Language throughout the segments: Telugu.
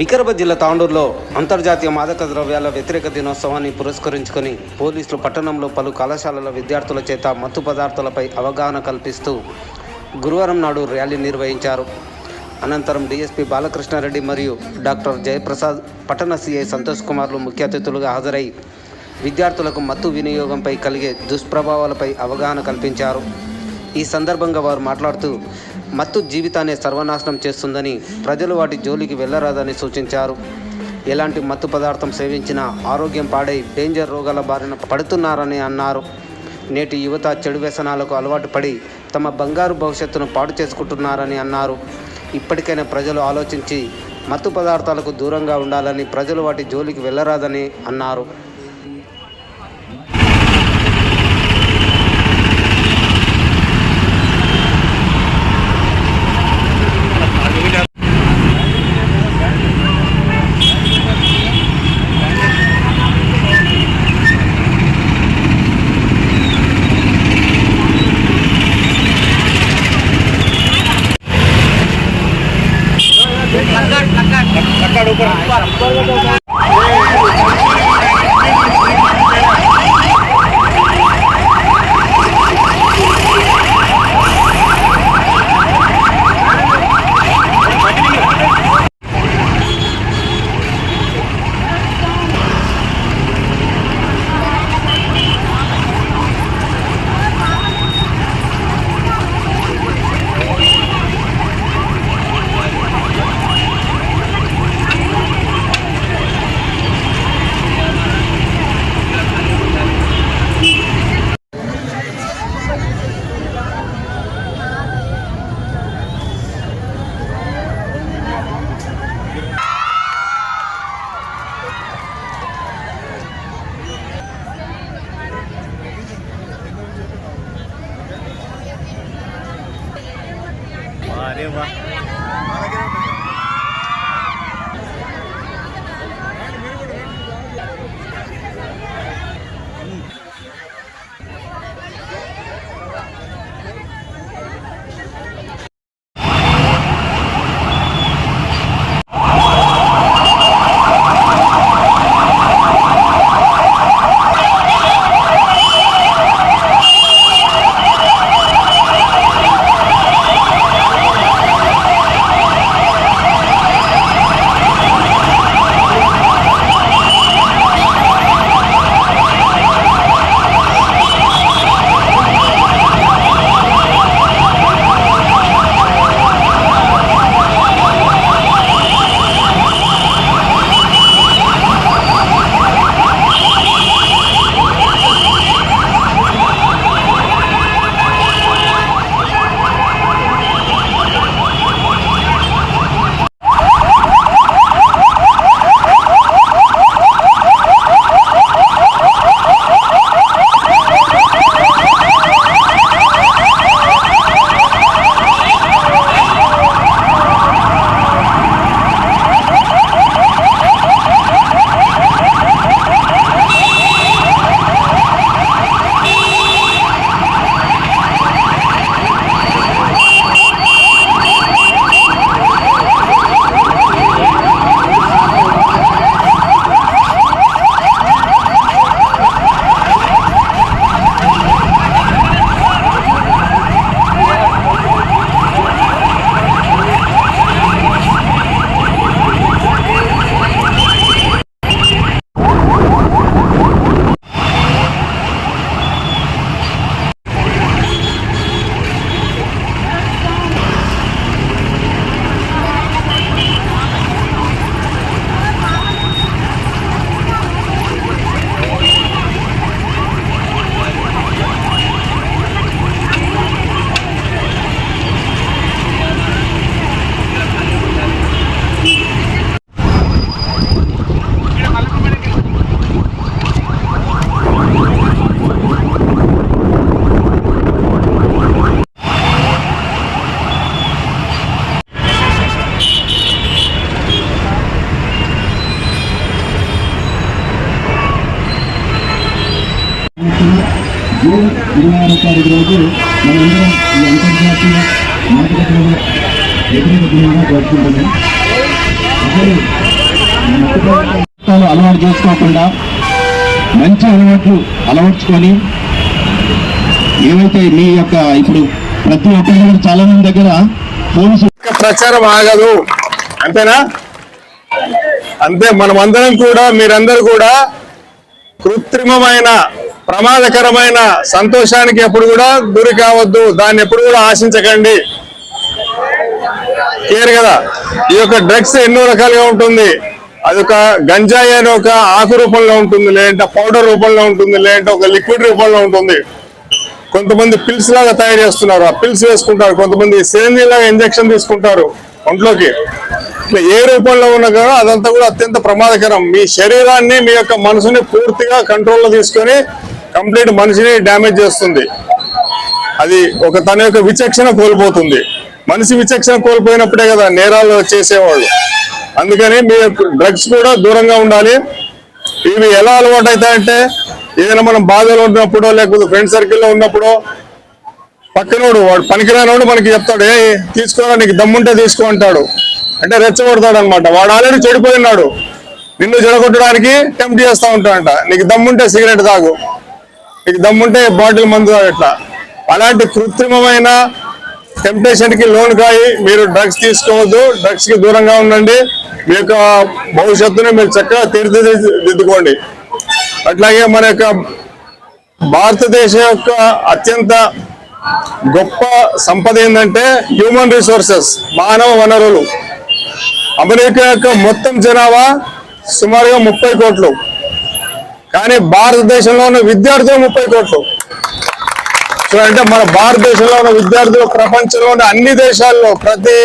వికారాబాద్ జిల్లా తాండూరులో అంతర్జాతీయ మాదక ద్రవ్యాల వ్యతిరేక దినోత్సవాన్ని పురస్కరించుకొని పోలీసులు పట్టణంలో పలు కళాశాలల విద్యార్థుల చేత మత్తు పదార్థాలపై అవగాహన కల్పిస్తూ గురువారం నాడు ర్యాలీ నిర్వహించారు. అనంతరం డీఎస్పీ బాలకృష్ణారెడ్డి మరియు డాక్టర్ జయప్రసాద్ పట్టణ సీఐ సంతోష్ కుమార్లు ముఖ్య అతిథులుగా హాజరై విద్యార్థులకు మత్తు వినియోగంపై కలిగే దుష్ప్రభావాలపై అవగాహన కల్పించారు. ఈ సందర్భంగా వారు మాట్లాడుతూ మత్తు జీవితాన్ని సర్వనాశనం చేస్తుందని ప్రజలు వాటి జోలికి వెళ్ళరాదని సూచించారు. ఎలాంటి మత్తు పదార్థం సేవించినా ఆరోగ్యం పాడై డేంజర్ రోగాల బారిన పడుతున్నారని అన్నారు. నేటి యువత చెడు వ్యసనాలకు అలవాటు పడి తమ బంగారు భవిష్యత్తును పాడు చేసుకుంటున్నారని అన్నారు. ఇప్పటికైనా ప్రజలు ఆలోచించి మత్తు పదార్థాలకు దూరంగా ఉండాలని ప్రజలు వాటి జోలికి వెళ్ళరాదని అన్నారు. ఇరవై ఆరో తారీఖు రోజు మనందరం ఈ అంతర్జాతీయ మాదక ద్రవ్య వ్యతిరేక దినంగా జరుపుకుంటున్నాం అసలు అలవాటు చేసుకోకుండా మంచి అలవాట్లు అలవర్చుకొని ఏవైతే మీ యొక్క ఇప్పుడు ప్రతి ఒక్కరి చాలా మంది దగ్గర ఫోన్స్ ప్రచారం ఆగదు. అంతేనా? అంతే మనమందరం కూడా మీరందరూ కూడా కృత్రిమమైన ప్రమాదకరమైన సంతోషానికి ఎప్పుడు కూడా గురి కావద్దు. దాన్ని ఎప్పుడు కూడా ఆశించకండి. క్లియర్ కదా? ఈ యొక్క డ్రగ్స్ ఎన్నో రకాలుగా ఉంటుంది. అది ఒక గంజాయి అనే ఒక ఆకు రూపంలో ఉంటుంది లేదంటే పౌడర్ రూపంలో ఉంటుంది లేదంటే ఒక లిక్విడ్ రూపంలో ఉంటుంది. కొంతమంది పిల్స్ లాగా తయారు చేస్తున్నారు. ఆ పిల్స్ వేసుకుంటారు. కొంతమంది సిరంజీ లాగా ఇంజక్షన్ తీసుకుంటారు ఒంట్లోకి. ఇట్లా ఏ రూపంలో ఉన్నా కూడా అదంతా కూడా అత్యంత ప్రమాదకరం. మీ శరీరాన్ని మీ యొక్క మనసుని పూర్తిగా కంట్రోల్లో తీసుకొని కంప్లీట్ మనిషిని డ్యామేజ్ చేస్తుంది. అది ఒక తన యొక్క విచక్షణ కోల్పోతుంది. మనిషి విచక్షణ కోల్పోయినప్పుడే కదా నేరాలు చేసేవాళ్ళు అందుకని మీ డ్రగ్స్ కూడా దూరంగా ఉండాలి. ఇవి ఎలా అలవాటు అవుతాయంటే ఏదైనా మనం బాధలో ఉన్నప్పుడో లేకపోతే ఫ్రెండ్ సర్కిల్లో ఉన్నప్పుడో పక్కనోడు వాడు పనికిరానోడు మనకి చెప్తాడు ఏ తీసుకోరా నీకు దమ్ముంటే తీసుకో అంటాడు. అంటే రెచ్చగొడతాడు అనమాట వాడు ఆల్రెడీ చెడిపోయినాడు నిన్ను చెడగొట్టడానికి టెంప్ట్ చేస్తూ ఉంటాడంట. నీకు దమ్ముంటే సిగరెట్ తాగు. మీకు దమ్ముంటే బాటిల్ మందు ఇట్లా అలాంటి కృత్రిమమైన టెంప్టేషన్కి లోన్ కాయి మీరు డ్రగ్స్ తీసుకోవద్దు డ్రగ్స్కి దూరంగా ఉండండి. మీ యొక్క భవిష్యత్తుని మీరు చక్కగా తీర్చిదిద్దుకోండి. అట్లాగే మన యొక్క భారతదేశం యొక్క అత్యంత గొప్ప సంపద ఏంటంటే హ్యూమన్ రిసోర్సెస్ మానవ వనరులు. అమెరికా యొక్క మొత్తం జనాభా సుమారుగా ముప్పై కోట్లు. కానీ భారతదేశంలో ఉన్న విద్యార్థులు ముప్పై కోట్లు. సో అంటే మన భారతదేశంలో ఉన్న విద్యార్థులు ప్రపంచంలో ఉన్న అన్ని దేశాల్లో ప్రతి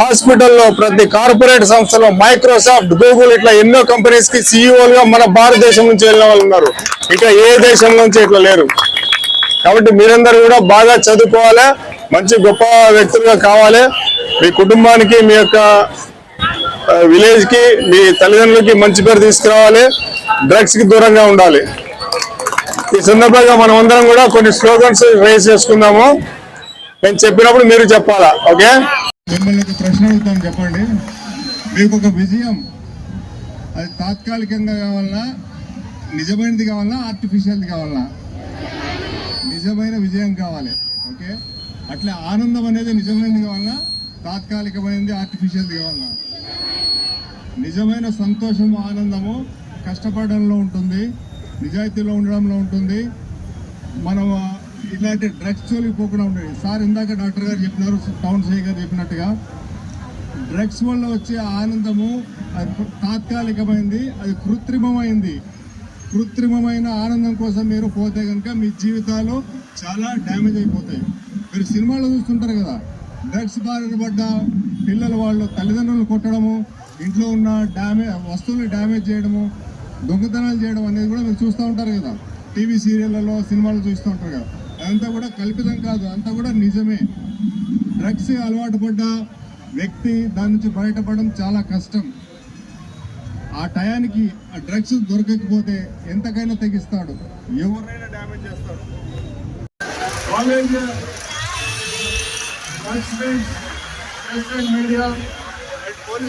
హాస్పిటల్లో ప్రతి కార్పొరేట్ సంస్థలో మైక్రోసాఫ్ట్ గూగుల్ ఇట్లా ఎన్నో కంపెనీస్కి సిఇఓలుగా మన భారతదేశం నుంచి వెళ్ళిన వాళ్ళు ఉన్నారు. ఇక ఏ దేశం నుంచి ఇట్లా లేరు. కాబట్టి మీరందరూ కూడా బాగా చదువుకోవాలి మంచి గొప్ప వ్యక్తులుగా కావాలి. మీ కుటుంబానికి మీ యొక్క విలేజ్కి మీ తల్లిదండ్రులకి మంచి పేరు తీసుకురావాలి. డ్రగ్స్కి దూరంగా ఉండాలి. ఈ సందర్భంగా మనం అందరం కూడా కొన్ని స్లోగన్స్ రేస్ చేసుకుందాము. నేను చెప్పినప్పుడు మీరు చెప్పాలా? ఓకే మిమ్మల్ని ఒక ప్రశ్న అడుగుతాను చెప్పండి. మీకు ఒక విజయం. అది తాత్కాలికంగా కావాలన్నా నిజమైనది కావాలన్నా ఆర్టిఫిషియల్ది కావాలన్నా నిజమైన విజయం కావాలి. ఓకే అట్లా ఆనందం అనేది నిజమైనది కావాలన్నా తాత్కాలికమైనది ఆర్టిఫిషియల్ది కావాలన్నా నిజమైన సంతోషము ఆనందము కష్టపడడంలో ఉంటుంది నిజాయితీలో ఉండడంలో ఉంటుంది. మనం ఇలాంటి డ్రగ్స్ జోలికి పోకుండా ఉండేది సార్ ఇందాక డాక్టర్ గారు చెప్పినారు టౌన్ సై గారు చెప్పినట్టుగా. డ్రగ్స్ వల్ల వచ్చే ఆనందము అది తాత్కాలికమైంది అది కృత్రిమమైంది. కృత్రిమమైన ఆనందం కోసం మీరు పోతే కనుక మీ జీవితాలు చాలా డ్యామేజ్ అయిపోతాయి. మీరు సినిమాలో చూస్తుంటారు కదా డ్రగ్స్ బారిన పడ్డ పిల్లలు వాళ్ళు తల్లిదండ్రులు కొట్టడము ఇంట్లో ఉన్న డ్యామేజ్ వస్తువులు డ్యామేజ్ చేయడము దొంగతనాలు చేయడం అనేది కూడా మీరు చూస్తూ ఉంటారు కదా. టీవీ సీరియళ్ళలో సినిమాలు చూస్తూ ఉంటారు కదా. అదంతా కూడా కల్పితం కాదు అంతా కూడా నిజమే. డ్రగ్స్ అలవాటు పడ్డ వ్యక్తి దాని నుంచి బయటపడడం చాలా కష్టం. ఆ టయానికి ఆ డ్రగ్స్ దొరకకపోతే ఎంతకైనా తెగిస్తాడు. ఎవరైనా డ్యామేజ్ చేస్తాడు college media and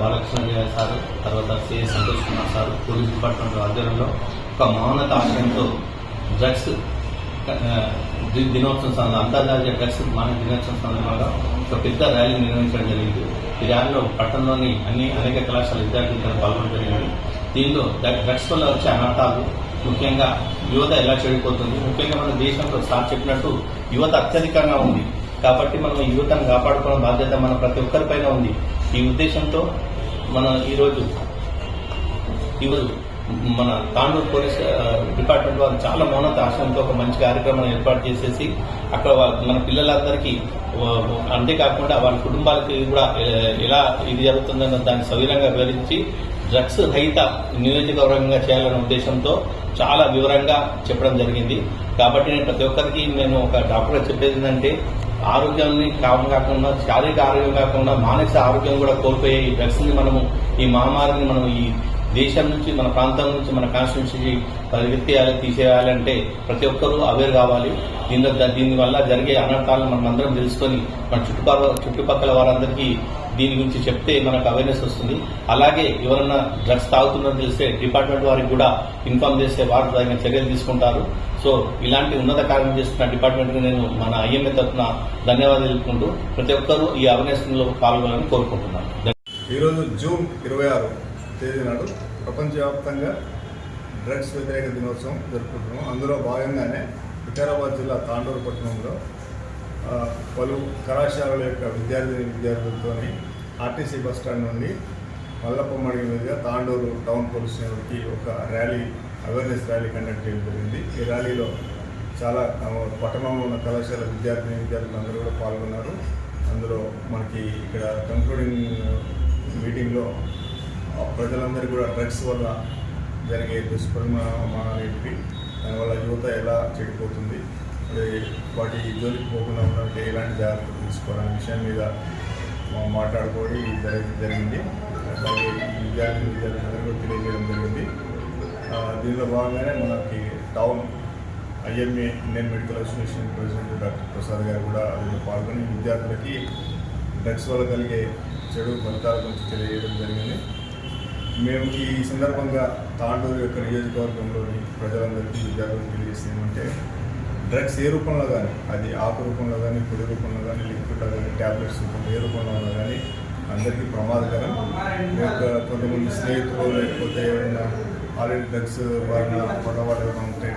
Balakrishna sir తర్వాత CS Santosh Kumar sir police department ఆధ్వర్యంలో ఒక మౌనత ఆశయంతో డ్రగ్స్ దినోత్సవం సందర్భంగా అంతర్జాతీయ డ్రగ్స్ మానవ దినోత్సవం సందర్భంగా ఒక పెద్ద ర్యాలీ నిర్వహించడం జరిగింది. ఈ ర్యాలీలో పట్టణంలోని అన్ని అనేక కళాశాల విద్యార్థులు పాల్గొనడం జరిగింది. దీనిలో డ్రగ్స్ వల్ల వచ్చే అనర్థాలు ముఖ్యంగా యువత ఎలా చెడిపోతుంది ముఖ్యంగా మన దేశంలో సార్ చెప్పినట్టు యువత అత్యధికంగా ఉంది. కాబట్టి మనం యువతను కాపాడుకోవడం బాధ్యత మన ప్రతి ఒక్కరిపైన ఉంది. ఈ ఉద్దేశంతో మన ఈరోజు ఈరోజు మన తాండూరు పోలీస్ డిపార్ట్మెంట్ వాళ్ళు చాలా మౌనత ఆశ్రమంతో ఒక మంచి కార్యక్రమం ఏర్పాటు చేసేసి అక్కడ మన పిల్లలందరికీ అంతేకాకుండా వాళ్ళ కుటుంబాలకి కూడా ఎలా ఇది జరుగుతుందన్న దాన్ని సవిరంగా వివరించి డ్రగ్స్ రహిత నియోజకవర్గంగా చేయాలనే ఉద్దేశంతో చాలా వివరంగా చెప్పడం జరిగింది. కాబట్టి నేను ప్రతి ఒక్కరికి నేను ఒక డాక్టర్ చెప్పేది ఏంటంటే ఆరోగ్యాన్ని కాకుండా శారీరక ఆరోగ్యం కాకుండా మానసిక ఆరోగ్యం కూడా కోల్పోయే ఈ డ్రగ్స్ని మనము ఈ మహమ్మారిని మనం ఈ దేశం నుంచి మన ప్రాంతం నుంచి మన కాన్స్టిట్యూన్సీ పరిగెత్తేయాలి తీసేయాలంటే ప్రతి ఒక్కరూ అవేర్ కావాలి. దీని దీనివల్ల జరిగే అనర్థాలను మనం అందరం తెలుసుకొని మన చుట్టుపక్కల చుట్టుపక్కల వారందరికీ దీని గురించి చెప్తే మనకు అవేర్నెస్ వస్తుంది. అలాగే ఎవరన్నా డ్రగ్స్ తాగుతున్నారో తెలిస్తే డిపార్ట్మెంట్ వారికి కూడా ఇన్ఫార్మ్ చేస్తే వారు తగిన చర్యలు తీసుకుంటారు. సో ఇలాంటి ఉన్నత కార్యం చేస్తున్న డిపార్ట్మెంట్కి నేను మన ఐఎంఏ తరఫున ధన్యవాదాలు తెలుపుకుంటూ ప్రతి ఒక్కరూ ఈ అవేర్నెస్లో పాల్గొనాలని కోరుకుంటున్నాను. ఈరోజు జూన్ ఇరవై ఆరు తేదీ నాడు ప్రపంచవ్యాప్తంగా డ్రగ్స్ వ్యతిరేక దినోత్సవం జరుపుకుంటున్నాం. అందులో భాగంగానే వికారాబాద్ జిల్లా తాండూరు పట్టణంలో పలు కళాశాలల యొక్క విద్యార్థిని విద్యార్థులతోని ఆర్టీసీ బస్ స్టాండ్ నుండి మల్లప్పమడి మీదుగా తాండూరు టౌన్ పోలీస్ స్టేషన్కి ఒక ర్యాలీ అవేర్నెస్ ర్యాలీ కండక్ట్ చేయడం జరిగింది. ఈ ర్యాలీలో చాలా పట్టణంలో ఉన్న కళాశాల విద్యార్థిని విద్యార్థులు అందరూ కూడా పాల్గొన్నారు. అందులో మనకి ఇక్కడ కంక్లూడింగ్ మీటింగ్లో ప్రజలందరూ కూడా డ్రగ్స్ వల్ల జరిగే దుష్పరిణామాలు ఏంటి? దానివల్ల యువత ఎలా చెడిపోతుంది? వాటి జోలికి పోకుండా ఉండాలంటే ఎలాంటి జాగ్రత్తలు తీసుకోవాలనే విషయం మీద మాట్లాడుకోవడం జరి- జరిగింది. అలాగే ఈ విద్యార్థి విద్యార్థులందరూ కూడా తెలియజేయడం జరిగింది. దీనిలో భాగంగానే మనకి town IMA Indian medical association president doctor Prasad గారు కూడా అందులో పాల్గొని విద్యార్థులకి డ్రగ్స్ వల్ల కలిగే చెడు ఫలితాల గురించి తెలియజేయడం జరిగింది. మేము ఈ సందర్భంగా తాండూరు యొక్క నియోజకవర్గంలోని ప్రజలందరికీ విద్యార్థులకు తెలియజేస్తుంది డ్రగ్స్ ఏ రూపంలో కానీ అది ఆకు రూపంలో కానీ పొడి రూపంలో కానీ లిక్విడ్లో కానీ ట్యాబ్లెట్స్ రూపంలో ఏ రూపంలో కానీ అందరికీ ప్రమాదకరం. మీ యొక్క కొంతమంది స్నేహితులు లేకపోతే ఏమైనా ఆల్రెడీ డ్రగ్స్ వారిని పడవాళ్ళు ఉంటే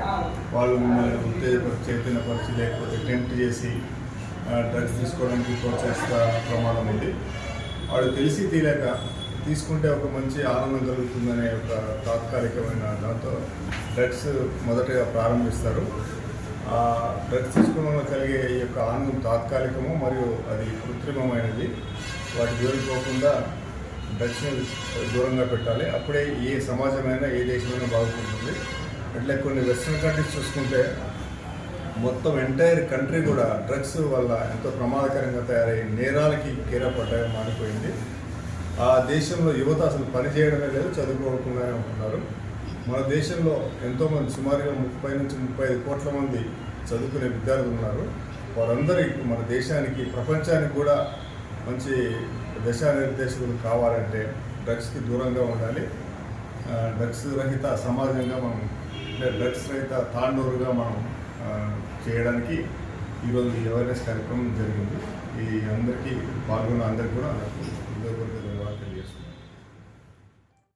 వాళ్ళు మిమ్మల్ని ఉత్తేజపరిచి చైతన్యపరిచి లేకపోతే టెంప్ట్ చేసి డ్రగ్స్ తీసుకోవడానికి ప్రోత్సహిస్తా ప్రమాదం ఉంది. వాడు తెలిసి తీలేక తీసుకుంటే ఒక మంచి ఆనందం కలుగుతుందనే ఒక తాత్కాలికమైన దాంతో డ్రగ్స్ మొదటగా ప్రారంభిస్తారు. ఆ డ్రగ్స్ తీసుకోవడం వల్ల కలిగే ఈ యొక్క ఆనందం తాత్కాలికము మరియు అది కృత్రిమమైనది. వాటి దూరం పోకుండా డ్రగ్స్ని దూరంగా పెట్టాలి. అప్పుడే ఏ సమాజమైనా ఏ దేశమైనా బాగుంటుంది అట్లే కొన్ని వెస్ట్రన్ కంట్రీస్ చూసుకుంటే మొత్తం ఎంటైర్ కంట్రీ కూడా డ్రగ్స్ వల్ల ఎంతో ప్రమాదకరంగా తయారై నేరాలకి కీరపడ్డాయి మారిపోయింది. ఆ దేశంలో యువత అసలు పనిచేయడమే లేదు చదువుకోకుండానే ఉంటున్నారు. మన దేశంలో ఎంతోమంది సుమారుగా ముప్పై నుంచి ముప్పై ఐదు కోట్ల మంది చదువుకునే విద్యార్థులు ఉన్నారు. వారందరికీ మన దేశానికి ప్రపంచానికి కూడా మంచి దశానిర్దేశకులు కావాలంటే డ్రగ్స్కి దూరంగా ఉండాలి. డ్రగ్స్ రహిత సమాజంగా మనం అంటే డ్రగ్స్ రహిత తాండూరుగా మనం చేయడానికి ఈరోజు ఈ అవేర్నెస్ కార్యక్రమం జరిగింది. ఈ అందరికీ పాల్గొన్న అందరికీ కూడా